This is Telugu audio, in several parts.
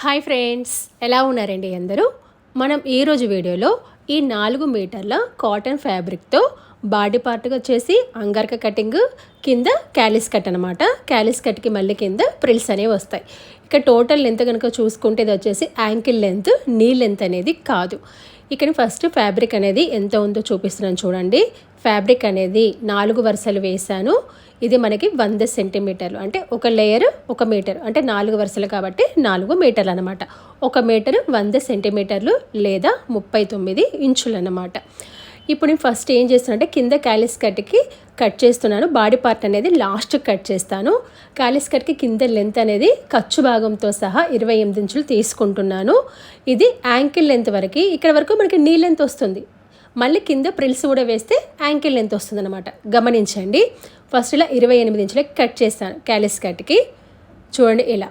హాయ్ ఫ్రెండ్స్ ఎలా ఉన్నారండి అందరూ? మనం ఈరోజు వీడియోలో ఈ నాలుగు మీటర్ల కాటన్ ఫ్యాబ్రిక్తో బాడీ పార్ట్గా వచ్చేసి అంగర్క కటింగ్ కింద క్యాలిస్ కట్ అనమాట క్యాలిస్ కట్కి మళ్ళీ కింద ప్రిల్స్ అనేవి వస్తాయి. ఇక టోటల్ లెంత్ కనుక చూసుకుంటే ఇది వచ్చేసి యాంకిల్ లెంత్ నీ లెంత్ అనేది కాదు. ఇక్కడ ఫస్ట్ ఫ్యాబ్రిక్ అనేది ఎంత ఉందో చూపిస్తున్నాను చూడండి. ఫ్యాబ్రిక్ అనేది నాలుగు వరుసలు వేశాను. ఇది మనకి వంద సెంటీమీటర్లు. అంటే ఒక లేయర్ ఒక మీటర్ అంటే నాలుగు వరుసలు కాబట్టి నాలుగు మీటర్లు అనమాట ఒక మీటర్ వంద సెంటీమీటర్లు లేదా ముప్పై తొమ్మిది ఇంచులు అనమాట ఇప్పుడు నేను ఫస్ట్ ఏం చేస్తున్నానంటే కింద క్యాలిస్ కట్కి కట్ చేస్తున్నాను. బాడీ పార్ట్ అనేది లాస్ట్ కట్ చేస్తాను. క్యాలిస్ కట్కి కింద లెంత్ అనేది ఖర్చు భాగంతో సహా ఇరవై ఎనిమిది ఇంచులు తీసుకుంటున్నాను. ఇది యాంకిల్ లెంత్ వరకు. ఇక్కడ వరకు మనకి నీ లెంత్ వస్తుంది. మళ్ళీ కింద ప్రిల్స్ కూడా వేస్తే యాంకిల్ లెంత్ వస్తుంది అనమాట గమనించండి. ఫస్ట్ ఇలా ఇరవై ఎనిమిది ఇంచులకి కట్ చేస్తాను క్యాలిస్ కట్కి చూడండి ఇలా.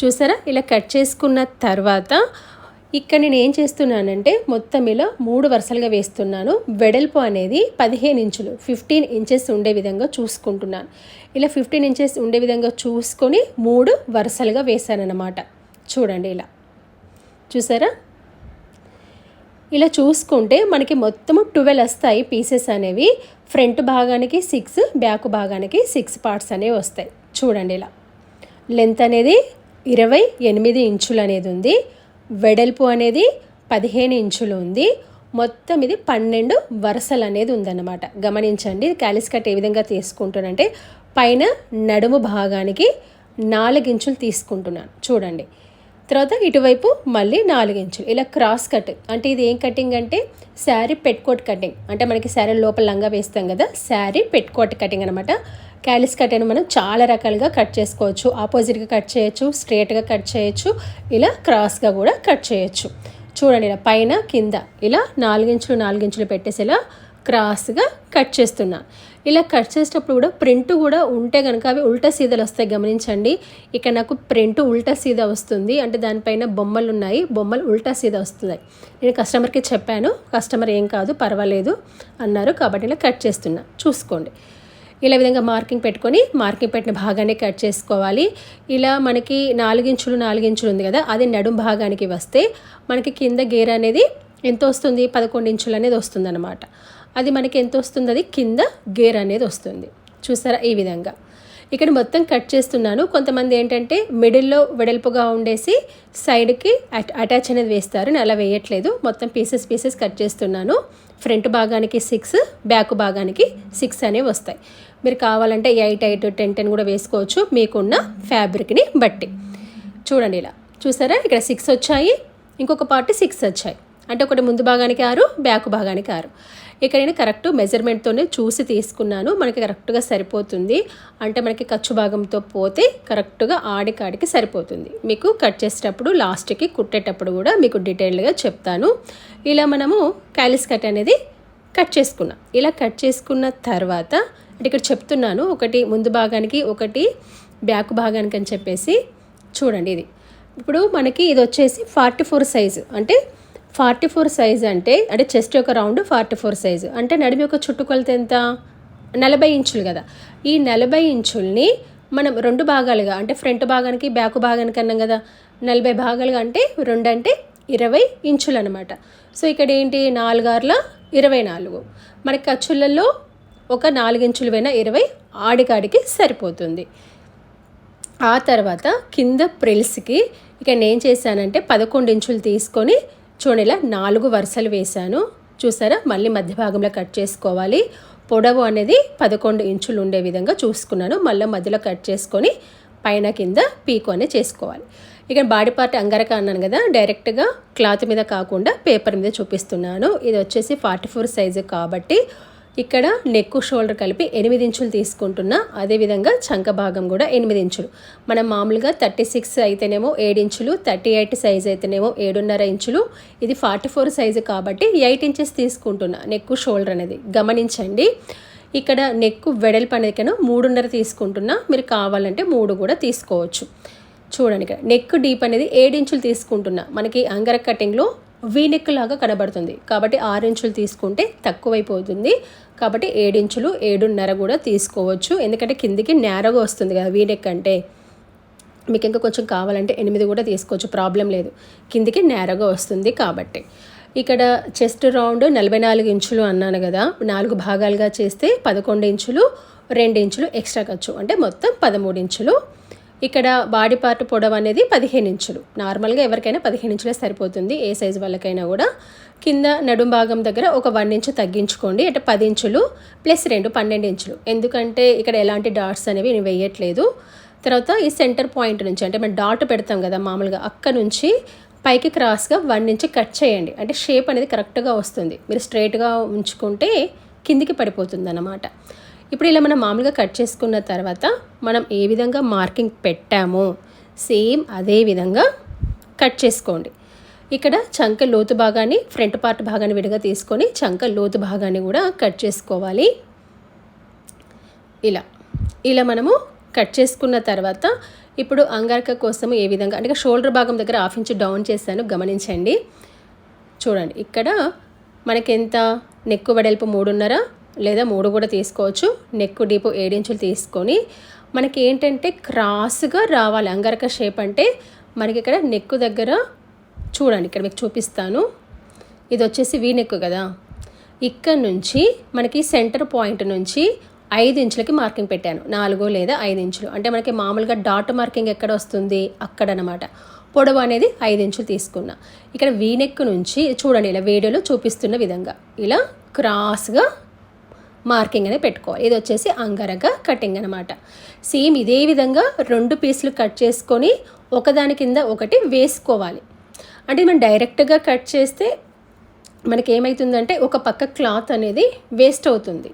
చూసారా? ఇలా కట్ చేసుకున్న తర్వాత ఇక్కడ నేను ఏం చేస్తున్నానంటే మొత్తం ఇలా మూడు వరుసలుగా వేస్తున్నాను. వెడల్పు అనేది పదిహేను ఇంచులు ఫిఫ్టీన్ ఇంచెస్ ఉండే విధంగా చూసుకుంటున్నాను. ఇలా ఫిఫ్టీన్ ఇంచెస్ ఉండే విధంగా చూసుకొని మూడు వరుసలుగా వేశానన్నమాట. చూడండి ఇలా. చూసారా? ఇలా చూసుకుంటే మనకి మొత్తము ట్వెల్వ్ వస్తాయి పీసెస్ అనేవి. ఫ్రంట్ భాగానికి సిక్స్ బ్యాక్ భాగానికి సిక్స్ పార్ట్స్ అనేవి వస్తాయి. చూడండి ఇలా. లెంత్ అనేది ఇరవై ఎనిమిది ఇంచులు అనేది ఉంది. వెడల్పు అనేది పదిహేను ఇంచులు ఉంది. మొత్తం ఇది పన్నెండు వరుసలు అనేది ఉందన్నమాట. గమనించండి క్యాలిస్ కట్ ఏ విధంగా తీసుకుంటానంటే పైన నడుము భాగానికి నాలుగు ఇంచులు తీసుకుంటున్నాను. చూడండి. తర్వాత ఇటువైపు మళ్ళీ నాలుగించులు ఇలా క్రాస్ కట్ అంటే ఇది ఏం కటింగ్ అంటే శారీ పెట్కోట్ కటింగ్ అంటే మనకి శారీ లోపల లంగా వేస్తాం కదా శారీ పెట్కోట్ కటింగ్ అనమాట క్యాలిస్ కట్ అని మనం చాలా రకాలుగా కట్ చేసుకోవచ్చు. ఆపోజిట్గా కట్ చేయొచ్చు స్ట్రేట్గా కట్ చేయొచ్చు ఇలా క్రాస్గా కూడా కట్ చేయొచ్చు. చూడండి ఇలా పైన కింద ఇలా నాలుగించులు నాలుగించులు పెట్టేసి ఇలా క్రాస్గా కట్ చేస్తున్నాను ఇలా కట్ చేసేటప్పుడు కూడా ప్రింట్ కూడా ఉంటే కనుక అవి ఉల్టా సీదలు వస్తాయి గమనించండి. ఇక్కడ నాకు ప్రింట్ ఉల్టా సీదా వస్తుంది అంటే దానిపైన బొమ్మలు ఉన్నాయి బొమ్మలు ఉల్టా సీదా వస్తున్నాయి నేను కస్టమర్కి చెప్పాను కస్టమర్ ఏం కాదు పర్వాలేదు అన్నారు. కాబట్టి ఇలా కట్ చేస్తున్నా. చూసుకోండి. ఇలా విధంగా మార్కింగ్ పెట్టుకొని మార్కింగ్ పెట్టిన భాగాన్ని కట్ చేసుకోవాలి. ఇలా మనకి నాలుగించులు నాలుగించులు ఉంది కదా అది నడుం భాగానికి వస్తే మనకి కింద గేర్ అనేది ఎంత వస్తుంది? పదకొండు ఇంచులు అనేది వస్తుంది అనమాట అది మనకి ఎంత వస్తుంది? అది కింద గేర్ అనేది వస్తుంది. చూసారా ఈ విధంగా? ఇక్కడ మొత్తం కట్ చేస్తున్నాను. కొంతమంది ఏంటంటే మిడిల్లో వెడల్పుగా ఉండేసి సైడ్కి అటాచ్ అనేది వేస్తారు. నేను అలా వేయట్లేదు. మొత్తం పీసెస్ పీసెస్ కట్ చేస్తున్నాను. ఫ్రంట్ భాగానికి సిక్స్ బ్యాక్ భాగానికి సిక్స్ అనేవి వస్తాయి. మీరు కావాలంటే ఎయిట్ ఎయిట్ టెన్ టెన్ కూడా వేసుకోవచ్చు. మీకున్న ఫ్యాబ్రిక్ని బట్టి. చూడండి ఇలా. చూసారా? ఇక్కడ సిక్స్ వచ్చాయి. ఇంకొక పార్ట్ సిక్స్ వచ్చాయి. అంటే ఒకటి ముందు భాగానికి ఆరు బ్యాక్ భాగానికి ఆరు. ఇక్కడ నేను కరెక్ట్ మెజర్మెంట్తోనే చూసి తీసుకున్నాను. మనకి కరెక్ట్గా సరిపోతుంది. అంటే మనకి ఖర్చు భాగంతో పోతే కరెక్ట్గా ఆడికాడికి సరిపోతుంది. మీకు కట్ చేసేటప్పుడు లాస్ట్కి కుట్టేటప్పుడు కూడా మీకు డీటెయిల్డ్గా చెప్తాను. ఇలా మనము క్యాలిస్ కట్ అనేది కట్ చేసుకున్నాం. ఇలా కట్ చేసుకున్న తర్వాత అంటే ఇక్కడ చెప్తున్నాను ఒకటి ముందు భాగానికి ఒకటి బ్యాక్ భాగానికి అని చెప్పేసి చూడండి ఇది. ఇప్పుడు మనకి ఇది వచ్చేసి ఫార్టీ ఫోర్ సైజు అంటే ఫార్టీ ఫోర్ సైజ్ అంటే అంటే చెస్ట్ యొక్క రౌండ్ ఫార్టీ ఫోర్ సైజు. అంటే నడిమి యొక్క చుట్టుకొలత ఎంత? నలభై ఇంచులు కదా. ఈ నలభై ఇంచుల్ని మనం రెండు భాగాలుగా అంటే ఫ్రంట్ భాగానికి బ్యాక్ భాగానికి అన్నాం కదా. నలభై భాగాలుగా అంటే రెండు అంటే ఇరవై ఇంచులు అనమాట సో ఇక్కడ ఏంటి? నాలుగార్ల ఇరవై నాలుగు. మనకి ఖర్చులలో ఒక నాలుగించులు పైన ఇరవై ఆడికాడికి సరిపోతుంది. ఆ తర్వాత కింద ప్రిల్స్కి ఇక నేను చేశానంటే పదకొండు ఇంచులు తీసుకొని చూడండి ఇలా నాలుగు వరుసలు వేశాను. చూసారా? మళ్ళీ మధ్య భాగంలో కట్ చేసుకోవాలి. పొడవు అనేది పదకొండు ఇంచులు ఉండే విధంగా చూసుకున్నాను. మళ్ళీ మధ్యలో కట్ చేసుకొని పైన కింద పీకు అనేది చేసుకోవాలి. ఇక బాడీ పార్ట్ అంగరక అన్నాను కదా డైరెక్ట్గా క్లాత్ మీద కాకుండా పేపర్ మీద చూపిస్తున్నాను. ఇది వచ్చేసి ఫార్టీ ఫోర్ సైజు కాబట్టి ఇక్కడ నెక్ షోల్డర్ కలిపి ఎనిమిది ఇంచులు తీసుకుంటున్నా. అదేవిధంగా చంక భాగం కూడా ఎనిమిది ఇంచులు. మనం మామూలుగా థర్టీ సిక్స్ అయితేనేమో ఏడు ఇంచులు థర్టీ ఎయిట్ సైజ్ అయితేనేమో ఏడున్నర ఇంచులు. ఇది ఫార్టీ ఫోర్ సైజు కాబట్టి ఎయిట్ ఇంచెస్ తీసుకుంటున్నా నెక్ షోల్డర్ అనేది. గమనించండి. ఇక్కడ నెక్ వెడల్పు అనేది కన్నా మూడున్నర తీసుకుంటున్నా. మీరు కావాలంటే మూడు కూడా తీసుకోవచ్చు. చూడండి ఇక్కడ. నెక్ డీప్ అనేది ఏడు ఇంచులు తీసుకుంటున్నా. మనకి అంగర కటింగ్లో వీనెక్ లాగా కనబడుతుంది. కాబట్టి ఆరు ఇంచులు తీసుకుంటే తక్కువైపోతుంది. కాబట్టి ఏడించులు ఏడున్నర కూడా తీసుకోవచ్చు. ఎందుకంటే కిందికి నేరగా వస్తుంది కదా వీనెక్ అంటే మీకు ఇంకా కొంచెం కావాలంటే ఎనిమిది కూడా తీసుకోవచ్చు. ప్రాబ్లం లేదు. కిందికి నేరగా వస్తుంది కాబట్టి. ఇక్కడ చెస్ట్ రౌండ్ నలభై నాలుగు ఇంచులు అన్నాను కదా. నాలుగు భాగాలుగా చేస్తే పదకొండు ఇంచులు రెండు ఇంచులు ఎక్స్ట్రా ఖర్చు. అంటే మొత్తం పదమూడు ఇంచులు ఇక్కడ బాడీ పార్ట్ పొడవు అనేది పదిహేను ఇంచులు. నార్మల్గా ఎవరికైనా పదిహేను ఇంచులే సరిపోతుంది ఏ సైజు వాళ్ళకైనా కూడా. కింద నడుం భాగం దగ్గర ఒక వన్ ఇంచు తగ్గించుకోండి అంటే పది ఇంచులు ప్లస్ రెండు పన్నెండు ఇంచులు. ఎందుకంటే ఇక్కడ ఎలాంటి డాట్స్ అనేవి నేను వేయట్లేదు. తర్వాత ఈ సెంటర్ పాయింట్ నుంచి అంటే మనం డాట్ పెడతాం కదా మామూలుగా అక్క నుంచి పైకి క్రాస్గా వన్ నుంచి కట్ చేయండి. అంటే షేప్ అనేది కరెక్ట్గా వస్తుంది. మీరు స్ట్రైట్గా ఉంచుకుంటే కిందికి పడిపోతుంది అన్నమాట ఇప్పుడు ఇలా మనం మామూలుగా కట్ చేసుకున్న తర్వాత మనం ఏ విధంగా మార్కింగ్ పెట్టామో సేమ్ అదే విధంగా కట్ చేసుకోండి. ఇక్కడ చంక లోతు భాగాన్ని ఫ్రంట్ పార్ట్ భాగాన్ని విడిగా తీసుకొని చంక లోతు భాగాన్ని కూడా కట్ చేసుకోవాలి. ఇలా ఇలా మనము కట్ చేసుకున్న తర్వాత ఇప్పుడు అంగారక కోసం ఏ విధంగా అంటే షోల్డర్ భాగం దగ్గర హాఫ్ ఇంచ్ డౌన్ చేశాను గమనించండి. చూడండి ఇక్కడ మనకి ఎంత నెక్కు వెడల్పు మూడున్నర లేదా మూడు కూడా తీసుకోవచ్చు. నెక్కు డీపు ఏడించులు తీసుకొని మనకి ఏంటంటే క్రాస్గా రావాలి. అంగరక షేప్ అంటే మనకి ఇక్కడ నెక్కు దగ్గర చూడండి ఇక్కడ మీకు చూపిస్తాను. ఇది వచ్చేసి వీ నెక్కు కదా. ఇక్కడ నుంచి మనకి సెంటర్ పాయింట్ నుంచి ఐదు ఇంచులకి మార్కింగ్ పెట్టాను. నాలుగు లేదా ఐదు ఇంచులు. అంటే మనకి మామూలుగా డాట్ మార్కింగ్ ఎక్కడ వస్తుంది? అక్కడ అనమాట పొడవు అనేది ఐదు ఇంచులు తీసుకున్నా. ఇక్కడ వీనెక్ నుంచి చూడండి ఇలా వీడియోలో చూపిస్తున్న విధంగా. ఇలా క్రాస్గా మార్కింగ్ అనేది పెట్టుకోవాలి. ఇది వచ్చేసి అంగరగ కటింగ్ అనమాట సేమ్ ఇదే విధంగా రెండు పీసులు కట్ చేసుకొని ఒకదాని కింద ఒకటి వేసుకోవాలి. అంటే మనం డైరెక్ట్గా కట్ చేస్తే మనకి ఏమవుతుందంటే ఒక పక్క క్లాత్ అనేది వేస్ట్ అవుతుంది.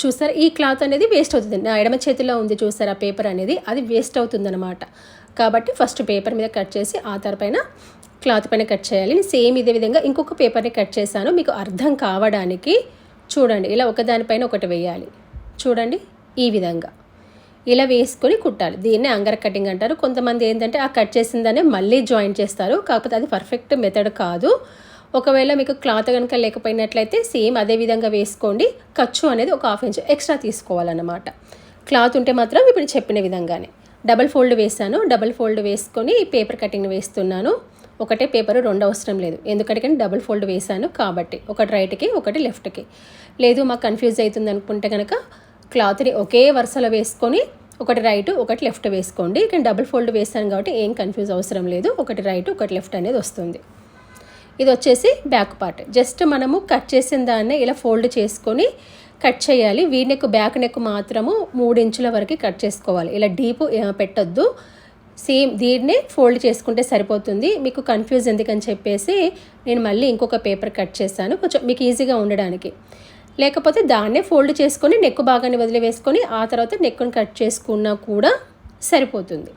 చూసారా? ఈ క్లాత్ అనేది వేస్ట్ అవుతుంది. నా ఎడమ చేతిలో ఉంది చూసారా? పేపర్ అనేది అది వేస్ట్ అవుతుంది అనమాట కాబట్టి ఫస్ట్ పేపర్ మీద కట్ చేసి ఆ పైన క్లాత్ పైన కట్ చేయాలి. సేమ్ ఇదే విధంగా ఇంకొక పేపర్ని కట్ చేశాను. మీకు అర్థం కావడానికి చూడండి ఇలా ఒకదానిపైన ఒకటి వేయాలి. చూడండి ఈ విధంగా. ఇలా వేసుకొని కుట్టాలి. దీన్నే అంగర కటింగ్ అంటారు. కొంతమంది ఏంటంటే ఆ కట్ చేసిందనే మళ్ళీ జాయిన్ చేస్తారు. కాకపోతే అది పర్ఫెక్ట్ మెథడ్ కాదు. ఒకవేళ మీకు క్లాత్ కనుక లేకపోయినట్లయితే సేమ్ అదే విధంగా వేసుకోండి. ఖర్చు అనేది ఒక హాఫ్ ఇంచ్ ఎక్స్ట్రా తీసుకోవాలన్నమాట. క్లాత్ ఉంటే మాత్రం ఇప్పుడు చెప్పిన విధంగానే. డబల్ ఫోల్డ్ వేసాను డబల్ ఫోల్డ్ వేసుకొని పేపర్ కటింగ్ వేస్తున్నాను. ఒకటే పేపర్ రెండు అవసరం లేదు. ఎందుకంటే డబుల్ ఫోల్డ్ వేసాను కాబట్టి. ఒకటి రైట్కి ఒకటి లెఫ్ట్కి. లేదు మాకు కన్ఫ్యూజ్ అవుతుంది అనుకుంటే కనుక క్లాత్ని ఒకే వరుసలో వేసుకొని ఒకటి రైట్ ఒకటి లెఫ్ట్ వేసుకోండి. ఇక్కడ డబుల్ ఫోల్డ్ వేసాను కాబట్టి ఏం కన్ఫ్యూజ్ అవసరం లేదు. ఒకటి రైట్ ఒకటి లెఫ్ట్ అనేది వస్తుంది. ఇది వచ్చేసి బ్యాక్ పార్ట్. జస్ట్ మనము కట్ చేసిన దాన్ని ఇలా ఫోల్డ్ చేసుకొని కట్ చేయాలి. వీ నెక్ బ్యాక్ నెక్ మాత్రము మూడు ఇంచుల వరకు కట్ చేసుకోవాలి. ఇలా డీప్ పెట్టొద్దు. సేమ్ దీన్నే ఫోల్డ్ చేసుకుంటే సరిపోతుంది. మీకు కన్ఫ్యూజ్ ఎందుకని చెప్పేసి నేను మళ్ళీ ఇంకొక పేపర్ కట్ చేశాను. కొంచెం మీకు ఈజీగా ఉండడానికి. లేకపోతే దాన్నే ఫోల్డ్ చేసుకొని నెక్ భాగాన్ని వదిలివేసుకొని ఆ తర్వాత నెక్కుని కట్ చేసుకున్నా కూడా సరిపోతుంది.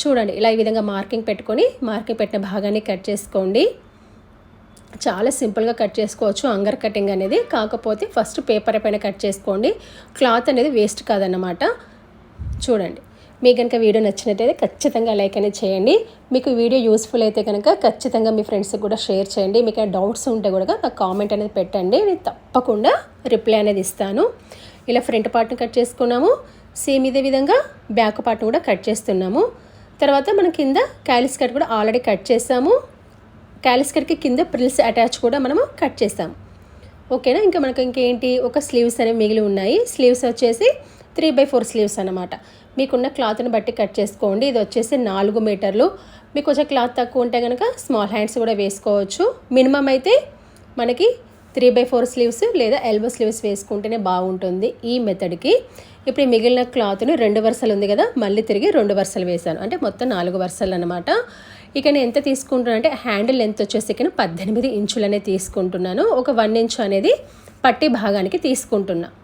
చూడండి ఇలా ఈ విధంగా మార్కింగ్ పెట్టుకొని మార్కింగ్ పెట్టిన భాగాన్ని కట్ చేసుకోండి. చాలా సింపుల్గా కట్ చేసుకోవచ్చు. అంగర్ కటింగ్ అనేది. కాకపోతే ఫస్ట్ పేపర్ పైన కట్ చేసుకోండి. క్లాత్ అనేది వేస్ట్ కాదన్నమాట. చూడండి. మీకు కనుక వీడియో నచ్చినట్టయితే ఖచ్చితంగా లైక్ అనేది చేయండి. మీకు వీడియో యూస్ఫుల్ అయితే కనుక ఖచ్చితంగా మీ ఫ్రెండ్స్కి కూడా షేర్ చేయండి. మీకు డౌట్స్ ఉంటే కూడా నాకు కామెంట్ అనేది పెట్టండి. నేను తప్పకుండా రిప్లై అనేది ఇస్తాను. ఇలా ఫ్రంట్ పార్ట్ని కట్ చేసుకున్నాము. సేమ్ ఇదే విధంగా బ్యాక్ పార్ట్ని కూడా కట్ చేస్తున్నాము. తర్వాత మనం కింద క్యాలిస్ కట్ కూడా ఆల్రెడీ కట్ చేసాము. క్యాలిస్ కట్కి కింద ప్రిల్స్ అటాచ్ కూడా మనము కట్ చేసాము. ఓకేనా? ఇంకా మనకు ఇంకేంటి? ఒక స్లీవ్స్ అనేవి మిగిలి ఉన్నాయి. స్లీవ్స్ వచ్చేసి త్రీ బై ఫోర్ స్లీవ్స్ అనమాట మీకున్న క్లాత్ని బట్టి కట్ చేసుకోండి. ఇది వచ్చేసి నాలుగు మీటర్లు. మీకు కొంచెం క్లాత్ తక్కువ ఉంటే కనుక స్మాల్ హ్యాండ్స్ కూడా వేసుకోవచ్చు. మినిమం అయితే మనకి త్రీ బై ఫోర్ స్లీవ్స్ లేదా ఎల్బో స్లీవ్స్ వేసుకుంటేనే బాగుంటుంది ఈ మెథడ్కి. ఇప్పుడు మిగిలిన క్లాత్ని రెండు వరుసలు ఉంది కదా మళ్ళీ తిరిగి రెండు వరుసలు వేశాను. అంటే మొత్తం నాలుగు వరుసలు అనమాట ఇక నేను ఎంత తీసుకుంటున్నాను అంటే హ్యాండిల్ లెంత్ వచ్చేసి ఇక్కడ పద్దెనిమిది ఇంచులనే తీసుకుంటున్నాను. ఒక వన్ ఇంచు అనేది పట్టి భాగానికి తీసుకుంటున్నాను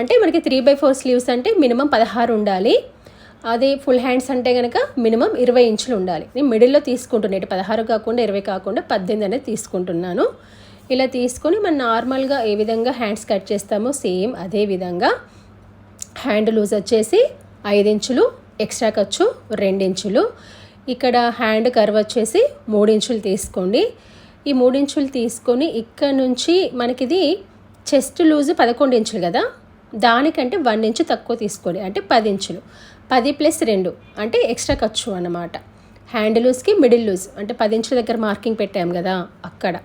అంటే మనకి త్రీ బై ఫోర్ స్లీవ్స్ అంటే మినిమం పదహారు ఉండాలి. అది ఫుల్ హ్యాండ్స్ అంటే కనుక మినిమం ఇరవై ఇంచులు ఉండాలి. నేను మిడిల్లో తీసుకుంటున్నాను పదహారు కాకుండా ఇరవై కాకుండా పద్దెనిమిది అనేది తీసుకుంటున్నాను. ఇలా తీసుకొని మనం నార్మల్గా ఏ విధంగా హ్యాండ్స్ కట్ చేస్తామో సేమ్ అదే విధంగా హ్యాండ్ లూజ్ వచ్చేసి ఐదు ఇంచులు ఎక్స్ట్రా ఖర్చు రెండించులు ఇక్కడ హ్యాండ్ కర్వ్ వచ్చేసి మూడించులు తీసుకోండి. ఈ మూడించులు తీసుకొని ఇక్కడ నుంచి మనకిది చెస్ట్ లూజ్ పదకొండు ఇంచులు కదా? దానికంటే వన్ ఇంచు తక్కువ తీసుకోండి. అంటే పది ఇంచులు. పది ప్లస్ రెండు. అంటే ఎక్స్ట్రా ఖర్చు అన్నమాట. హ్యాండ్ లూజ్కి మిడిల్ లూజ్. అంటే పది ఇంచుల దగ్గర మార్కింగ్ పెట్టాం కదా అక్కడ.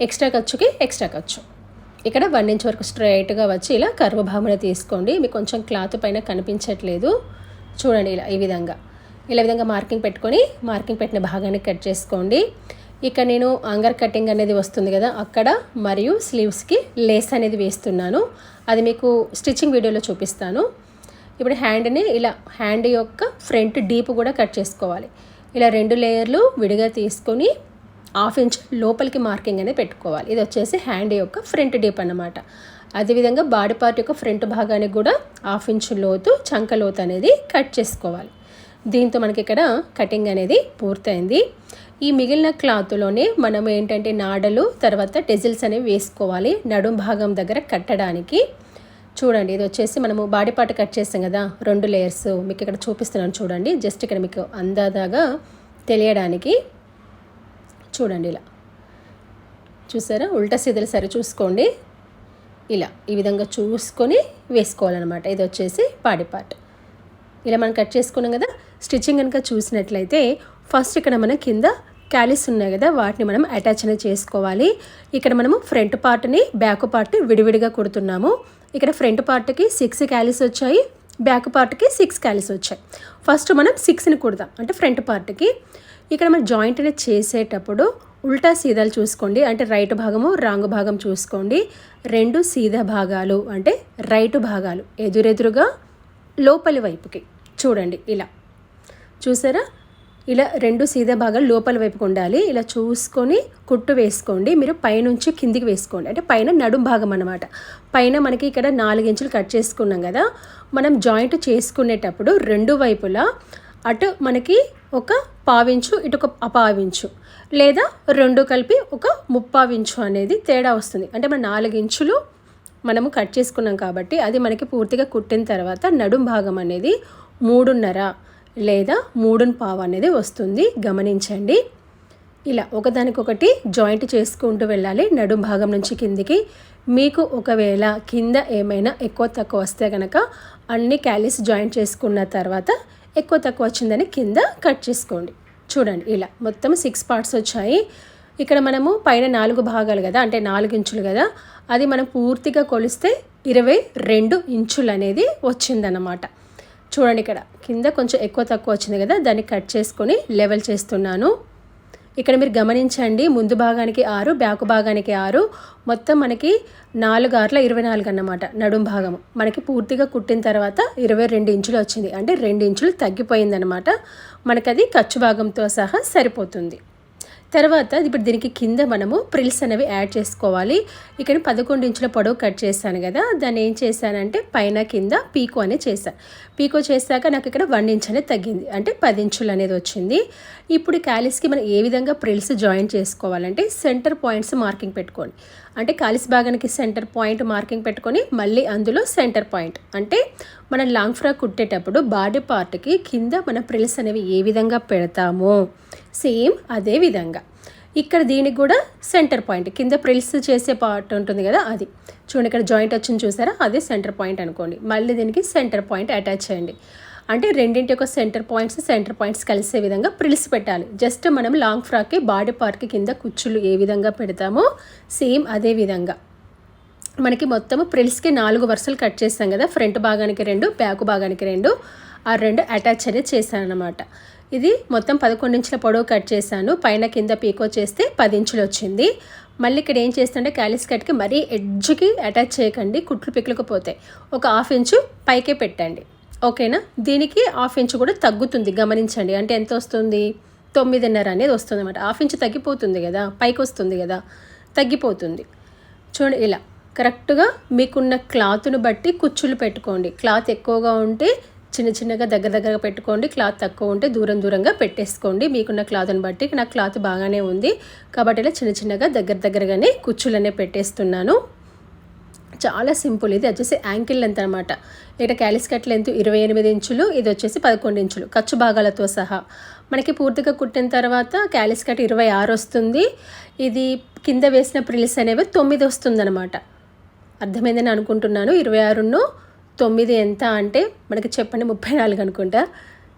ఎక్స్ట్రా ఖర్చుకి ఎక్స్ట్రా ఖర్చు. ఇక్కడ వన్ ఇంచ్ వరకు స్ట్రైట్గా వచ్చి ఇలా కర్వ భావన తీసుకోండి. మీకు కొంచెం క్లాత్ పైన కనిపించట్లేదు. చూడండి ఇలా ఈ విధంగా. ఇలా విధంగా మార్కింగ్ పెట్టుకొని మార్కింగ్ పెట్టిన భాగాన్ని కట్ చేసుకోండి. ఇక నేను అంగర్ కటింగ్ అనేది వస్తుంది కదా అక్కడ. మరియు స్లీవ్స్కి లేస్ అనేది వేస్తున్నాను. అది మీకు స్టిచ్చింగ్ వీడియోలో చూపిస్తాను. ఇప్పుడు హ్యాండ్ని ఇలా హ్యాండ్ యొక్క ఫ్రంట్ డీప్ కూడా కట్ చేసుకోవాలి. ఇలా రెండు లేయర్లు విడిగా తీసుకొని హాఫ్ ఇంచ్ లోపలికి మార్కింగ్ అనేది పెట్టుకోవాలి. ఇది వచ్చేసి హ్యాండ్ యొక్క ఫ్రంట్ డీప్ అన్నమాట. అదేవిధంగా బాడీ పార్ట్ యొక్క ఫ్రంట్ భాగానికి కూడా హాఫ్ ఇంచ్ లోతు చంక లోతు అనేది కట్ చేసుకోవాలి. దీంతో మనకి ఇక్కడ కటింగ్ అనేది పూర్తయింది. ఈ మిగిలిన క్లాత్లోనే మనం ఏంటంటే నాడలు తర్వాత టెజిల్స్ అనేవి వేసుకోవాలి. నడుం భాగం దగ్గర కట్టడానికి. చూడండి ఇది వచ్చేసి మనము బాడీ పార్ట్ కట్ చేస్తాం కదా రెండు లేయర్స్. మీకు ఇక్కడ చూపిస్తున్నాను చూడండి జస్ట్ ఇక్కడ మీకు అందాదాగా తెలియడానికి. చూడండి ఇలా. చూసారా? ఉల్టా సీదలు సరి చూసుకోండి. ఇలా ఈ విధంగా చూసుకొని వేసుకోవాలన్నమాట. ఇది వచ్చేసి పాడి పార్ట్. ఇలా మనం కట్ చేసుకున్నాం కదా స్టిచ్చింగ్ కనుక చూసినట్లయితే ఫస్ట్ ఇక్కడ మన కింద క్యాలిస్ ఉన్నాయి కదా వాటిని మనం అటాచ్ అనేది చేసుకోవాలి. ఇక్కడ మనము ఫ్రంట్ పార్ట్ని బ్యాక్ పార్ట్ విడివిడిగా కుడుతున్నాము. ఇక్కడ ఫ్రంట్ పార్ట్కి సిక్స్ క్యాలిస్ వచ్చాయి బ్యాక్ పార్ట్కి సిక్స్ క్యాలిస్ వచ్చాయి. ఫస్ట్ మనం సిక్స్ని కుడదాం అంటే ఫ్రంట్ పార్ట్కి. ఇక్కడ మనం జాయింట్ అనేది చేసేటప్పుడు ఉల్టా సీదాలు చూసుకోండి అంటే రైట్ భాగము రాంగ్ భాగం చూసుకోండి. రెండు సీదా భాగాలు అంటే రైట్ భాగాలు ఎదురెదురుగా లోపలి వైపుకి. చూడండి ఇలా. చూసారా? ఇలా రెండు సీదా భాగాలు లోపల వైపుకు ఉండాలి. ఇలా చూసుకొని కుట్టు వేసుకోండి. మీరు పైనుంచి కిందికి వేసుకోండి. అంటే పైన నడుం భాగం అనమాట పైన మనకి ఇక్కడ నాలుగించులు కట్ చేసుకున్నాం కదా. మనం జాయింట్ చేసుకునేటప్పుడు రెండు వైపులా అటు మనకి ఒక పావించు ఇటు ఒక అపావించు. లేదా రెండు కలిపి ఒక ముప్పావించు అనేది తేడా వస్తుంది. అంటే మన నాలుగించులు మనము కట్ చేసుకున్నాం కాబట్టి అది మనకి పూర్తిగా కుట్టిన తర్వాత నడుం భాగం అనేది మూడున్నర. లేదా మూడున్ పావు అనేది వస్తుంది. గమనించండి. ఇలా ఒకదానికొకటి జాయింట్ చేసుకుంటూ వెళ్ళాలి. నడుం భాగం నుంచి కిందికి. మీకు ఒకవేళ కింద ఏమైనా ఎక్కువ తక్కువ వస్తే కనుక అన్ని క్యాలీస్ జాయింట్ చేసుకున్న తర్వాత ఎక్కువ తక్కువ వచ్చిందని కింద కట్ చేసుకోండి. చూడండి ఇలా మొత్తం సిక్స్ పార్ట్స్ వచ్చాయి. ఇక్కడ మనము పైన నాలుగు భాగాలు కదా అంటే నాలుగు ఇంచులు కదా అది మనం పూర్తిగా కొలిస్తే ఇరవై రెండు ఇంచులు అనేది వచ్చిందన్నమాట. చూడండి ఇక్కడ. కింద కొంచెం ఎక్కువ తక్కువ వచ్చింది కదా దాన్ని కట్ చేసుకొని లెవెల్ చేస్తున్నాను. ఇక్కడ మీరు గమనించండి ముందు భాగానికి ఆరు బ్యాక్ భాగానికి ఆరు. మొత్తం మనకి నాలుగు ఆరుల ఇరవై నాలుగు అన్నమాట నడుం భాగము మనకి పూర్తిగా కుట్టిన తర్వాత ఇరవై రెండు ఇంచులు వచ్చింది. అంటే రెండు ఇంచులు తగ్గిపోయిందనమాట మనకది ఖర్చు భాగంతో సహా సరిపోతుంది. తర్వాత ఇప్పుడు దీనికి కింద మనము ప్రిల్స్ అనేవి యాడ్ చేసుకోవాలి. ఇక్కడ పదకొండు ఇంచుల పొడవు కట్ చేశాను కదా దాన్ని ఏం చేశానంటే పైన కింద పీకో అనేది చేశాను పీకో చేశాక నాకు ఇక్కడ వన్ ఇంచ్ అనేది తగ్గింది అంటే పది ఇంచులు అనేది వచ్చింది. ఇప్పుడు క్యాలీస్కి మనం ఏ విధంగా ప్రిల్స్ జాయిన్ చేసుకోవాలంటే సెంటర్ పాయింట్స్ మార్కింగ్ పెట్టుకోండి. అంటే కాలిస్ భాగానికి సెంటర్ పాయింట్ మార్కింగ్ పెట్టుకొని మళ్ళీ అందులో సెంటర్ పాయింట్. అంటే మనం లాంగ్ ఫ్రాక్ కుట్టేటప్పుడు బాడీ పార్ట్కి కింద మన ప్రిల్స్ అనేవి ఏ విధంగా పెడతామో సేమ్ అదే విధంగా. ఇక్కడ దీనికి కూడా సెంటర్ పాయింట్ కింద ప్రిల్స్ చేసే పార్ట్ ఉంటుంది కదా అది. చూడండి ఇక్కడ జాయింట్ వచ్చింది చూసారా? అదే సెంటర్ పాయింట్ అనుకోండి. మళ్ళీ దీనికి సెంటర్ పాయింట్ అటాచ్ చేయండి. అంటే రెండింటి యొక్క సెంటర్ పాయింట్స్ సెంటర్ పాయింట్స్ కలిసే విధంగా ప్రిల్స్ పెట్టాలి. జస్ట్ మనం లాంగ్ ఫ్రాక్కి బాడీ పార్క్ కింద కుచ్చులు ఏ విధంగా పెడతామో సేమ్ అదే విధంగా. మనకి మొత్తం ప్రిల్స్కి నాలుగు వరుసలు కట్ చేస్తాం కదా ఫ్రంట్ భాగానికి రెండు బ్యాక్ భాగానికి రెండు ఆ రెండు అటాచ్ అనేది చేశాను అనమాట ఇది మొత్తం పదకొండు ఇంచుల పొడవు కట్ చేశాను పైన కింద పీకో చేస్తే పది ఇంచులు వచ్చింది. మళ్ళీ ఇక్కడ ఏం చేస్తుంటే క్యాలిస్ కట్కి మరీ ఎడ్జ్కి అటాచ్ చేయకండి కుట్లు పోతాయి. ఒక హాఫ్ ఇంచు పైకే పెట్టండి. ఓకేనా? దీనికి హాఫ్ ఇంచు కూడా తగ్గుతుంది గమనించండి. అంటే ఎంత వస్తుంది? తొమ్మిదిన్నర అనేది వస్తుంది అనమాట హాఫ్ ఇంచు తగ్గిపోతుంది కదా పైకి వస్తుంది కదా తగ్గిపోతుంది. చూడండి ఇలా కరెక్ట్గా మీకున్న క్లాత్ను బట్టి కుచ్చులు పెట్టుకోండి. క్లాత్ ఎక్కువగా ఉంటే చిన్న చిన్నగా దగ్గర దగ్గరగా పెట్టుకోండి. క్లాత్ తక్కువ ఉంటే దూరం దూరంగా పెట్టేసుకోండి. మీకున్న క్లాత్ని బట్టి నాకు క్లాత్ బాగానే ఉంది. కాబట్టి ఇలా చిన్న చిన్నగా దగ్గర దగ్గరగానే కుచ్చులనే పెట్టేస్తున్నాను. చాలా సింపుల్. ఇది వచ్చేసి యాంకిల్ లెంత్ అనమాట ఇక్కడ క్యాలిస్ కట్ లెంత్ ఇరవై ఎనిమిది ఇంచులు ఇది వచ్చేసి పదకొండు ఇంచులు. ఖర్చు భాగాలతో సహా. మనకి పూర్తిగా కుట్టిన తర్వాత క్యాలిస్ కట్ ఇరవై ఆరు వస్తుంది. ఇది కింద వేసిన ప్రిల్స్ అనేవి తొమ్మిది వస్తుంది అనమాట అర్థమైందని అనుకుంటున్నాను. ఇరవై ఆరును తొమ్మిది ఎంత అంటే మనకి చెప్పండి ముప్పై నాలుగు అనుకుంటా.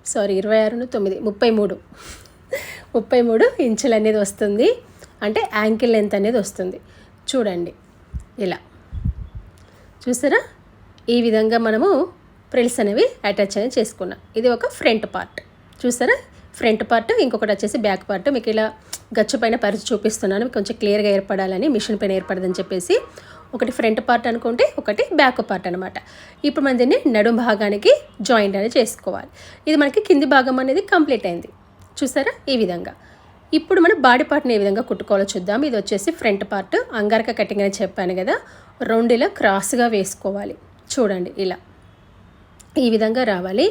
సారీ ఇరవై ఆరును తొమ్మిది ముప్పై మూడు. ముప్పై మూడు ఇంచులు అనేది వస్తుంది. అంటే యాంకిల్ లెంత్ అనేది వస్తుంది. చూడండి. ఇలా. చూసారా? ఈ విధంగా మనము ప్రిల్స్ అనేవి అటాచ్ అనేది చేసుకున్నాం. ఇది ఒక ఫ్రంట్ పార్ట్. చూసారా? ఫ్రంట్ పార్ట్ ఇంకొకటి వచ్చేసి బ్యాక్ పార్ట్. మీకు ఇలా గచ్చు పైన పరిచి చూపిస్తున్నాను. కొంచెం క్లియర్గా ఏర్పడాలని మిషన్ పైన ఏర్పడదని చెప్పేసి ఒకటి ఫ్రంట్ పార్ట్ అనుకుంటే ఒకటి బ్యాక్ పార్ట్ అనమాట ఇప్పుడు మన దీన్ని నడుం భాగానికి జాయింట్ అనేది చేసుకోవాలి. ఇది మనకి కింది భాగం అనేది కంప్లీట్ అయింది. చూసారా? ఈ విధంగా. ఇప్పుడు మనం బాడీ పార్ట్ని ఏ విధంగా కుట్టుకోవాలో చూద్దాం. ఇది వచ్చేసి ఫ్రంట్ పార్ట్. అంగారక కటింగ్ అని చెప్పాను కదా రెండు ఇలా క్రాస్గా వేసుకోవాలి. చూడండి ఇలా. ఈ విధంగా రావాలి.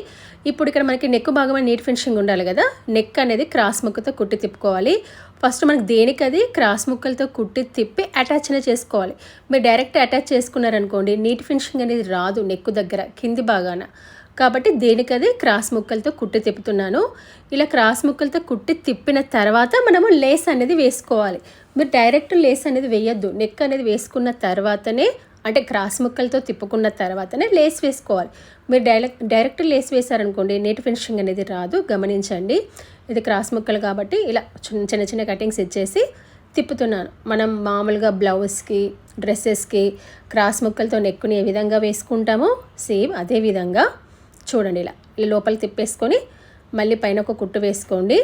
ఇప్పుడు ఇక్కడ మనకి నెక్ భాగం నీట్ ఫినిషింగ్ ఉండాలి కదా నెక్ అనేది క్రాస్ ముక్కతో కుట్టి తిప్పుకోవాలి. ఫస్ట్ మనకి దేనికి అది? క్రాస్ ముక్కలతో కుట్టి తిప్పి అటాచ్ అనేది చేసుకోవాలి. మీరు డైరెక్ట్ అటాచ్ చేసుకున్నారనుకోండి నీట్ ఫినిషింగ్ అనేది రాదు నెక్ దగ్గర కింది భాగాన. కాబట్టి దేనికదే క్రాస్ ముక్కలతో కుట్టి తిప్పుతున్నాను. ఇలా క్రాస్ ముక్కలతో కుట్టి తిప్పిన తర్వాత మనము లేస్ అనేది వేసుకోవాలి. మీరు డైరెక్ట్ లేస్ అనేది వేయద్దు. నెక్ అనేది వేసుకున్న తర్వాతనే అంటే క్రాస్ ముక్కలతో తిప్పుకున్న తర్వాతనే లేస్ వేసుకోవాలి. మీరు డైరెక్ట్ డైరెక్ట్ లేస్ వేశారనుకోండి నేటి ఫినిషింగ్ అనేది రాదు. గమనించండి. ఇది క్రాస్ ముక్కలు కాబట్టి ఇలా చిన్న చిన్న చిన్న కటింగ్స్ ఇచ్చేసి తిప్పుతున్నాను. మనం మామూలుగా బ్లౌజ్కి డ్రెస్సెస్కి క్రాస్ ముక్కలతో నెక్కుని ఏ విధంగా వేసుకుంటామో సేమ్ అదే విధంగా చూడండి ఇలా ఇలా లోపల తిప్పేసుకొని మళ్ళీ పైన ఒక కుట్టు వేసుకోండి.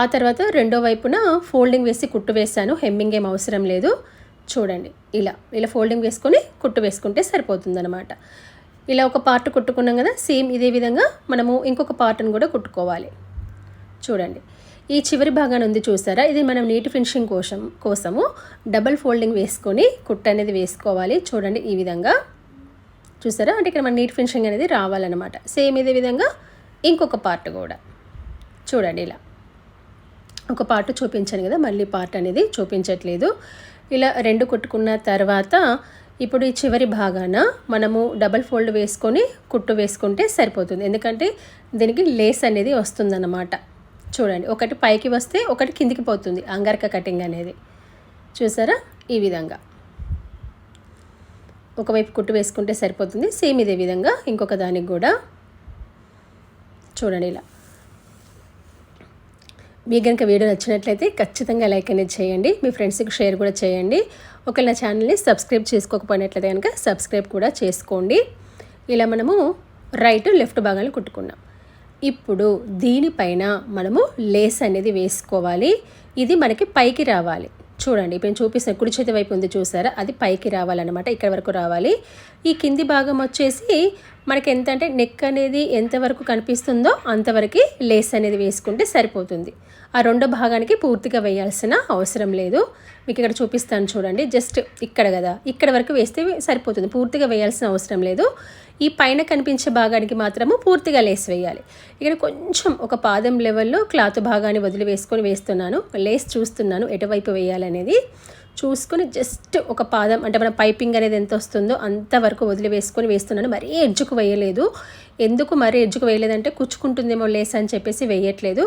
ఆ తర్వాత రెండో వైపున ఫోల్డింగ్ వేసి కుట్టు వేసాను హెమ్మింగ్ ఏం అవసరం లేదు. చూడండి ఇలా ఇలా ఫోల్డింగ్ వేసుకొని కుట్టు వేసుకుంటే సరిపోతుందనమాట ఇలా ఒక పార్ట్ కుట్టుకున్నాం కదా సేమ్ ఇదే విధంగా మనము ఇంకొక పార్ట్ను కూడా కుట్టుకోవాలి. చూడండి ఈ చివరి భాగాన్ని ఉంది చూసారా? ఇది మనం నీట్ ఫినిషింగ్ కోసం కోసము డబల్ ఫోల్డింగ్ వేసుకొని కుట్టు అనేది వేసుకోవాలి. చూడండి ఈ విధంగా. చూసారా? అంటే ఇక్కడ మన నీట్ ఫినిషింగ్ అనేది రావాలన్నమాట. సేమ్ ఇదే విధంగా ఇంకొక పార్ట్ కూడా. చూడండి ఇలా. ఒక పార్ట్ చూపించాను కదా మళ్ళీ పార్ట్ అనేది చూపించట్లేదు. ఇలా రెండు కుట్టుకున్న తర్వాత ఇప్పుడు ఈ చివరి భాగాన మనము డబల్ ఫోల్డ్ వేసుకొని కుట్టు వేసుకుంటే సరిపోతుంది. ఎందుకంటే దీనికి లేస్ అనేది వస్తుందన్నమాట. చూడండి ఒకటి పైకి వస్తే ఒకటి కిందికి పోతుంది అంగరక కటింగ్ అనేది. చూసారా? ఈ విధంగా. ఒకవైపు కుట్టు వేసుకుంటే సరిపోతుంది. సేమ్ ఇదే విధంగా ఇంకొక దానికి కూడా చూడండి ఇలా. మీకు కనుక వీడియో నచ్చినట్లయితే ఖచ్చితంగా లైక్ అనేది చేయండి. మీ ఫ్రెండ్స్కి షేర్ కూడా చేయండి. ఒకవేళ నా ఛానల్ని సబ్స్క్రైబ్ చేసుకోకపోయినట్లయితే కనుక సబ్స్క్రైబ్ కూడా చేసుకోండి. ఇలా మనము రైట్ లెఫ్ట్ భాగాలు కుట్టుకున్నాం. ఇప్పుడు దీనిపైన మనము లేస్ అనేది వేసుకోవాలి. ఇది మనకి పైకి రావాలి. చూడండి ఇప్పుడు నేను చూపిస్తాను కుడి చేతి వైపు ఉంది చూసారా? అది పైకి రావాలన్నమాట ఇక్కడ వరకు రావాలి. ఈ కింది భాగం వచ్చేసి మనకి ఎంత అంటే నెక్ అనేది ఎంతవరకు కనిపిస్తుందో అంతవరకు లేస్ అనేది వేసుకుంటే సరిపోతుంది. ఆ రెండో భాగానికి పూర్తిగా వేయాల్సిన అవసరం లేదు. మీకు ఇక్కడ చూపిస్తాను చూడండి. జస్ట్ ఇక్కడ కదా. ఇక్కడ వరకు వేస్తే సరిపోతుంది. పూర్తిగా వేయాల్సిన అవసరం లేదు. ఈ పైన కనిపించే భాగానికి మాత్రము పూర్తిగా లేస్ వేయాలి. ఇక్కడ కొంచెం ఒక పాదం లెవెల్లో క్లాత్ భాగాన్ని వదిలి వేసుకొని వేస్తున్నాను. లేస్ చూస్తున్నాను ఎటువైపు వేయాలనేది. చూసుకొని జస్ట్ ఒక పాదం అంటే మన పైపింగ్ అనేది ఎంత వస్తుందో అంతవరకు వదిలి వేసుకొని వేస్తున్నాను. మరీ ఎడ్జుకు వేయలేదు. ఎందుకు మరీ ఎడ్జుకు వేయలేదంటే కుచ్చుకుంటుందేమో లేస్ అని చెప్పేసి వేయట్లేదు.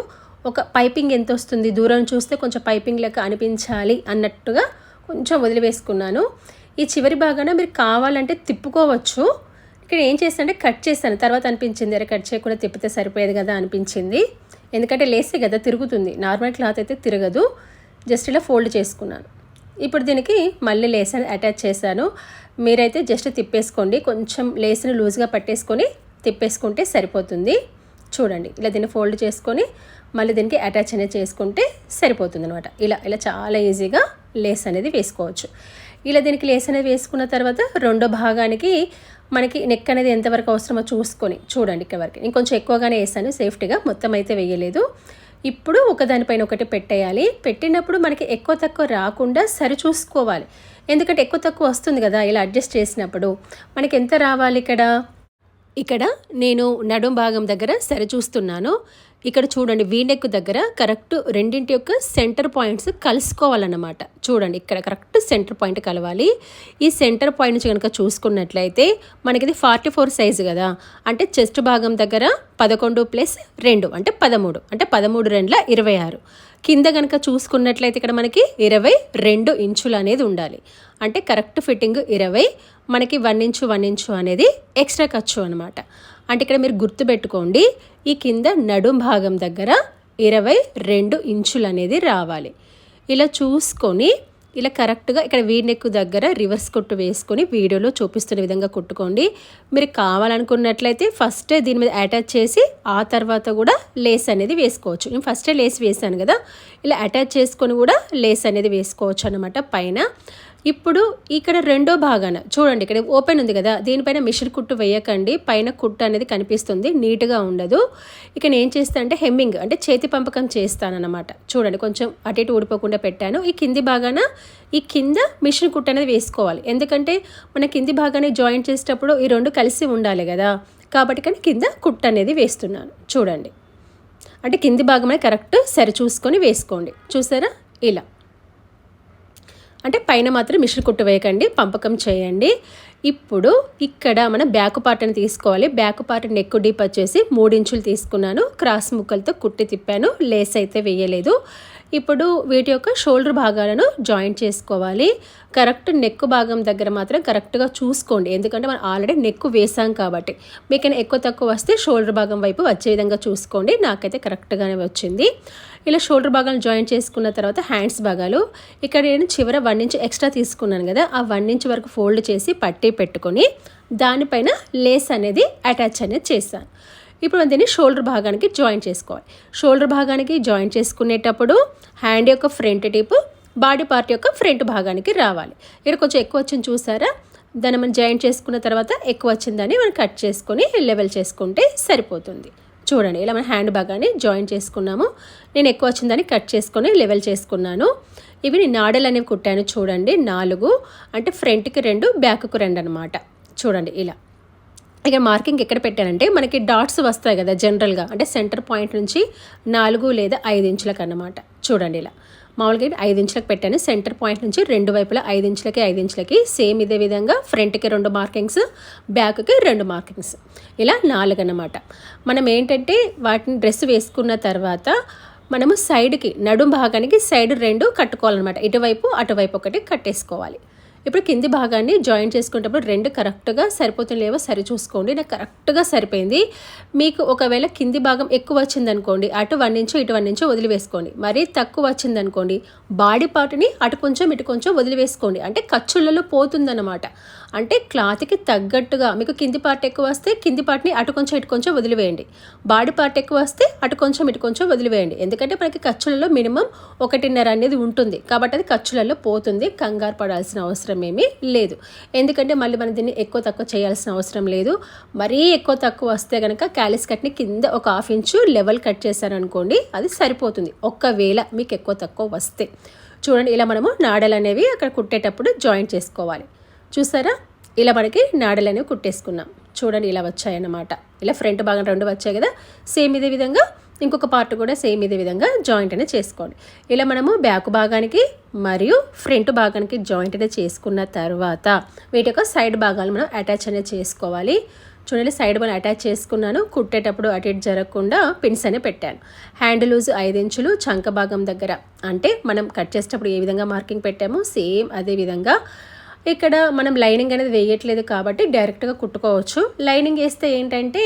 ఒక పైపింగ్ ఎంత వస్తుంది దూరం చూస్తే కొంచెం పైపింగ్ లెక్క అనిపించాలి అన్నట్టుగా కొంచెం వదిలివేసుకున్నాను. ఈ చివరి భాగాన మీరు కావాలంటే తిప్పుకోవచ్చు. ఇక్కడ ఏం చేస్తానంటే కట్ చేస్తాను తర్వాత అనిపించింది అరే కట్ చేయకుండా తిప్పితే సరిపోయేది కదా అనిపించింది. ఎందుకంటే లేసే కదా తిరుగుతుంది. నార్మల్ క్లాత్ అయితే తిరగదు. జస్ట్ ఇలా ఫోల్డ్ చేసుకున్నాను. ఇప్పుడు దీనికి మళ్ళీ లేస్ అటాచ్ చేశాను. మీరైతే జస్ట్ తిప్పేసుకోండి. కొంచెం లేస్ని లూజ్గా పట్టేసుకొని తిప్పేసుకుంటే సరిపోతుంది. చూడండి. ఇలా దీన్ని ఫోల్డ్ చేసుకొని మళ్ళీ దీనికి అటాచ్ అనేది చేసుకుంటే సరిపోతుంది అనమాట ఇలా ఇలా చాలా ఈజీగా లేస్ అనేది వేసుకోవచ్చు. ఇలా దీనికి లేస్ అనేది వేసుకున్న తర్వాత రెండో భాగానికి మనకి నెక్ అనేది ఎంతవరకు అవసరమో చూసుకొని చూడండి ఇక్కడ వరకు. నేను కొంచెం ఎక్కువగానే వేసాను సేఫ్టీగా మొత్తం అయితే వేయలేదు. ఇప్పుడు ఒకదానిపైన ఒకటి పెట్టేయాలి. పెట్టినప్పుడు మనకి ఎక్కువ తక్కువ రాకుండా సరి చూసుకోవాలి. ఎందుకంటే ఎక్కువ తక్కువ వస్తుంది కదా ఇలా అడ్జస్ట్ చేసినప్పుడు. మనకి ఎంత రావాలి ఇక్కడ? ఇక్కడ నేను నడుం భాగం దగ్గర సరిచూస్తున్నాను. ఇక్కడ చూడండి వీనెక్ దగ్గర కరెక్ట్ రెండింటి యొక్క సెంటర్ పాయింట్స్ కలుసుకోవాలన్నమాట. చూడండి ఇక్కడ కరెక్ట్ సెంటర్ పాయింట్ కలవాలి. ఈ సెంటర్ పాయింట్ నుంచి కనుక చూసుకున్నట్లయితే మనకి ఇది ఫార్టీ ఫోర్ సైజు కదా. అంటే చెస్ట్ భాగం దగ్గర పదకొండు ప్లస్ రెండు అంటే పదమూడు అంటే పదమూడు రెండుల ఇరవై ఆరు. కింద కనుక చూసుకున్నట్లయితే ఇక్కడ మనకి ఇరవై రెండు ఇంచులు అనేది ఉండాలి. అంటే కరెక్ట్ ఫిట్టింగ్ ఇరవై మనకి వన్ ఇంచు వన్ ఇంచు అనేది ఎక్స్ట్రా ఖర్చు అనమాట అంటే ఇక్కడ మీరు గుర్తుపెట్టుకోండి ఈ కింద నడుం భాగం దగ్గర ఇరవై రెండు ఇంచులు అనేది రావాలి. ఇలా చూసుకొని ఇలా కరెక్ట్గా ఇక్కడ వీనెక్కు దగ్గర రివర్స్ కుట్టు వేసుకొని వీడియోలో చూపిస్తున్న విధంగా కుట్టుకోండి. మీరు కావాలనుకున్నట్లయితే ఫస్టే దీని మీద అటాచ్ చేసి ఆ తర్వాత కూడా లేస్ అనేది వేసుకోవచ్చు. నేను ఫస్టే లేస్ వేసాను కదా ఇలా అటాచ్ చేసుకొని కూడా లేస్ అనేది వేసుకోవచ్చు అనమాట పైన. ఇప్పుడు ఇక్కడ రెండో భాగాన చూడండి ఇక్కడ ఓపెన్ ఉంది కదా దీనిపైన మిషన్ కుట్టు వేయకండి పైన కుట్టు అనేది కనిపిస్తుంది నీట్గా ఉండదు. ఇక నేను చేస్తా అంటే హెమ్మింగ్ అంటే చేతి పంపకం చేస్తానన్నమాట. చూడండి కొంచెం అటు ఇటు ఊడిపోకుండా పెట్టాను. ఈ కింది భాగాన ఈ కింద మిషన్ కుట్టు అనేది వేసుకోవాలి. ఎందుకంటే మన కింది భాగాన్ని జాయింట్ చేసేటప్పుడు ఈ రెండు కలిసి ఉండాలి కదా. కాబట్టి కానీ కింద కుట్టు అనేది వేస్తున్నాను. చూడండి. అంటే కింది భాగం అనేది కరెక్ట్ సరి చూసుకొని వేసుకోండి. చూసారా? ఇలా. అంటే పైన మాత్రం మిషన్ కుట్టు వేయకండి పంపకం చేయండి. ఇప్పుడు ఇక్కడ మన బ్యాక్ పార్ట్ని తీసుకోవాలి. బ్యాక్ పార్ట్ నెక్ డీప్ వచ్చేసి మూడించులు తీసుకున్నాను. క్రాస్ ముక్కలతో కుట్టి తిప్పాను. లేస్ అయితే వేయలేదు. ఇప్పుడు వీటి యొక్క షోల్డర్ భాగాలను జాయింట్ చేసుకోవాలి. కరెక్ట్ నెక్ భాగం దగ్గర మాత్రం కరెక్ట్గా చూసుకోండి. ఎందుకంటే మనం ఆల్రెడీ నెక్ వేసాం కాబట్టి. మీకైనా ఎక్కువ తక్కువ వస్తే షోల్డర్ భాగం వైపు వచ్చే విధంగా చూసుకోండి. నాకైతే కరెక్ట్గానే వచ్చింది. ఇలా షోల్డర్ భాగాలు జాయింట్ చేసుకున్న తర్వాత హ్యాండ్స్ భాగాలు. ఇక్కడ నేను చివర వన్ ఇంచ్ ఎక్స్ట్రా తీసుకున్నాను కదా. ఆ వన్ ఇంచ్ వరకు ఫోల్డ్ చేసి పట్టి పెట్టుకొని దానిపైన లేస్ అనేది అటాచ్ అనేది చేశాను. ఇప్పుడు దీన్ని షోల్డర్ భాగానికి జాయిన్ చేసుకోవాలి. షోల్డర్ భాగానికి జాయిన్ చేసుకునేటప్పుడు హ్యాండ్ యొక్క ఫ్రంట్ టిప్ బాడీ పార్ట్ యొక్క ఫ్రంట్ భాగానికి రావాలి. ఇక్కడ కొంచెం ఎక్కువ వచ్చింది చూసారా? దాన్ని మనం జాయిన్ చేసుకున్న తర్వాత ఎక్కువ వచ్చిందని మనం కట్ చేసుకొని లెవెల్ చేసుకుంటే సరిపోతుంది. చూడండి ఇలా మనం హ్యాండ్ భాగాన్ని జాయిన్ చేసుకున్నాము. నేను ఎక్కువ వచ్చిందని కట్ చేసుకొని లెవెల్ చేసుకున్నాను. ఇవి నేను నాడలు అనేవి కుట్టాను చూడండి నాలుగు. అంటే ఫ్రంట్కి రెండు బ్యాక్కు రెండు అనమాట చూడండి ఇలా. ఇక మార్కింగ్ ఎక్కడ పెట్టానంటే మనకి డాట్స్ వస్తాయి కదా జనరల్గా అంటే సెంటర్ పాయింట్ నుంచి నాలుగు లేదా ఐదు ఇంచులకు అన్నమాట. చూడండి ఇలా. మామూలుగా ఐదు ఇంచులకు పెట్టాను. సెంటర్ పాయింట్ నుంచి రెండు వైపులా ఐదు ఇంచులకి ఐదు ఇంచులకి సేమ్ ఇదే విధంగా ఫ్రంట్కి రెండు మార్కింగ్స్ బ్యాక్కి రెండు మార్కింగ్స్. ఇలా నాలుగు అన్నమాట. మనం ఏంటంటే వాటిని డ్రెస్ వేసుకున్న తర్వాత మనము సైడ్కి నడుం భాగానికి సైడ్ రెండు కట్టుకోవాలన్నమాట. ఇటువైపు అటువైపు ఒకటి కట్టేసుకోవాలి. ఇప్పుడు కింది భాగాన్ని జాయిన్ చేసుకునేటప్పుడు రెండు కరెక్ట్గా సరిపోతుంది లేవో సరి చూసుకోండి నాకు కరెక్ట్గా సరిపోయింది. మీకు ఒకవేళ కింది భాగం ఎక్కువ వచ్చిందనుకోండి అటు వన్ ఇంచు ఇటు వన్ ఇంచు వదిలివేసుకోండి. మరీ తక్కువ వచ్చిందనుకోండి బాడీ పార్ట్ని అటు కొంచెం ఇటు కొంచెం వదిలివేసుకోండి. అంటే ఖర్చులలో పోతుందన్నమాట. అంటే క్లాత్కి తగ్గట్టుగా మీకు కింది పార్ట్ ఎక్కువ వస్తే కింది పార్ట్ని అటు కొంచెం ఇటు కొంచెం వదిలివేయండి. బాడీ పార్ట్ ఎక్కువ వస్తే అటు కొంచెం ఇటు కొంచెం వదిలివేయండి. ఎందుకంటే మనకి ఖర్చులలో మినిమం ఒకటిన్నర అనేది ఉంటుంది. కాబట్టి అది ఖర్చులలో పోతుంది. కంగారు పడాల్సిన అవసరం ఏమీ లేదు. ఎందుకంటే మళ్ళీ మనం దీన్ని ఎక్కువ తక్కువ చేయాల్సిన అవసరం లేదు. మరీ ఎక్కువ తక్కువ వస్తే కనుక క్యాలిస్ కట్ని కింద ఒక హాఫ్ ఇంచు లెవెల్ కట్ చేశారనుకోండి అది సరిపోతుంది. ఒక్కవేళ మీకు ఎక్కువ తక్కువ వస్తే. చూడండి ఇలా మనము నాడలు అనేవి అక్కడ కుట్టేటప్పుడు జాయింట్ చేసుకోవాలి. చూసారా? ఇలా మనకి నాడలు అనేవి కుట్టేసుకున్నాం. చూడండి ఇలా వచ్చాయన్నమాట. ఇలా ఫ్రంట్ భాగం రెండు వచ్చాయి కదా? సేమ్ ఇదే విధంగా ఇంకొక పార్ట్ కూడా సేమ్ ఇదే విధంగా జాయింట్ అనేది చేసుకోండి. ఇలా మనము బ్యాక్ భాగానికి మరియు ఫ్రంట్ భాగానికి జాయింట్ అనేది చేసుకున్న తర్వాత వీటి యొక్క సైడ్ భాగాలు మనం అటాచ్ అనేది చేసుకోవాలి. చూడండి సైడ్ మనం అటాచ్ చేసుకున్నాను. కుట్టేటప్పుడు అటు ఇటు జరగకుండా పిన్స్ అనే పెట్టాను. హ్యాండ్ లూజ్ ఐదు ఇంచులు చంక భాగం దగ్గర. అంటే మనం కట్ చేసేటప్పుడు ఏ విధంగా మార్కింగ్ పెట్టామో సేమ్ అదే విధంగా ఇక్కడ మనం లైనింగ్ అనేది వేయట్లేదు కాబట్టి డైరెక్ట్గా కుట్టుకోవచ్చు. లైనింగ్ వేస్తే ఏంటంటే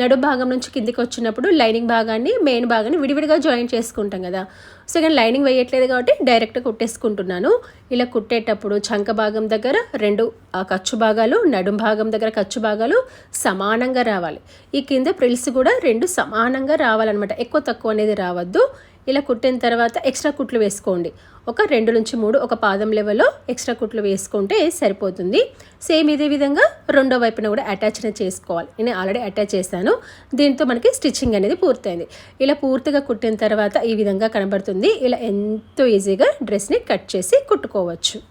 నడు భాగం నుంచి కిందికి వచ్చినప్పుడు లైనింగ్ భాగాన్ని మెయిన్ భాగాన్ని విడివిడిగా జాయిన్ చేసుకుంటాం కదా. సో ఇక్కడ లైనింగ్ వేయట్లేదు కాబట్టి డైరెక్ట్గా కుట్టేసుకుంటున్నాను. ఇలా కుట్టేటప్పుడు చంక భాగం దగ్గర రెండు ఖర్చు భాగాలు నడుం భాగం దగ్గర ఖర్చు భాగాలు సమానంగా రావాలి. ఈ కింద ప్రిల్స్ కూడా రెండు సమానంగా రావాలన్నమాట. ఎక్కువ తక్కువ అనేది రావద్దు. ఇలా కుట్టిన తర్వాత ఎక్స్ట్రా కుట్లు వేసుకోండి. ఒక రెండు నుంచి మూడు ఒక పాదం లెవెల్లో ఎక్స్ట్రా కుట్లు వేసుకుంటే సరిపోతుంది. సేమ్ ఇదే విధంగా రెండో వైపున కూడా అటాచ్ చేసుకోవాలి. నేను ఆల్రెడీ అటాచ్ చేశాను. దీంతో మనకి స్టిచ్చింగ్ అనేది పూర్తయింది. ఇలా పూర్తిగా కుట్టిన తర్వాత ఈ విధంగా కనబడుతుంది. ఇలా ఎంతో ఈజీగా డ్రెస్ని కట్ చేసి కుట్టుకోవచ్చు.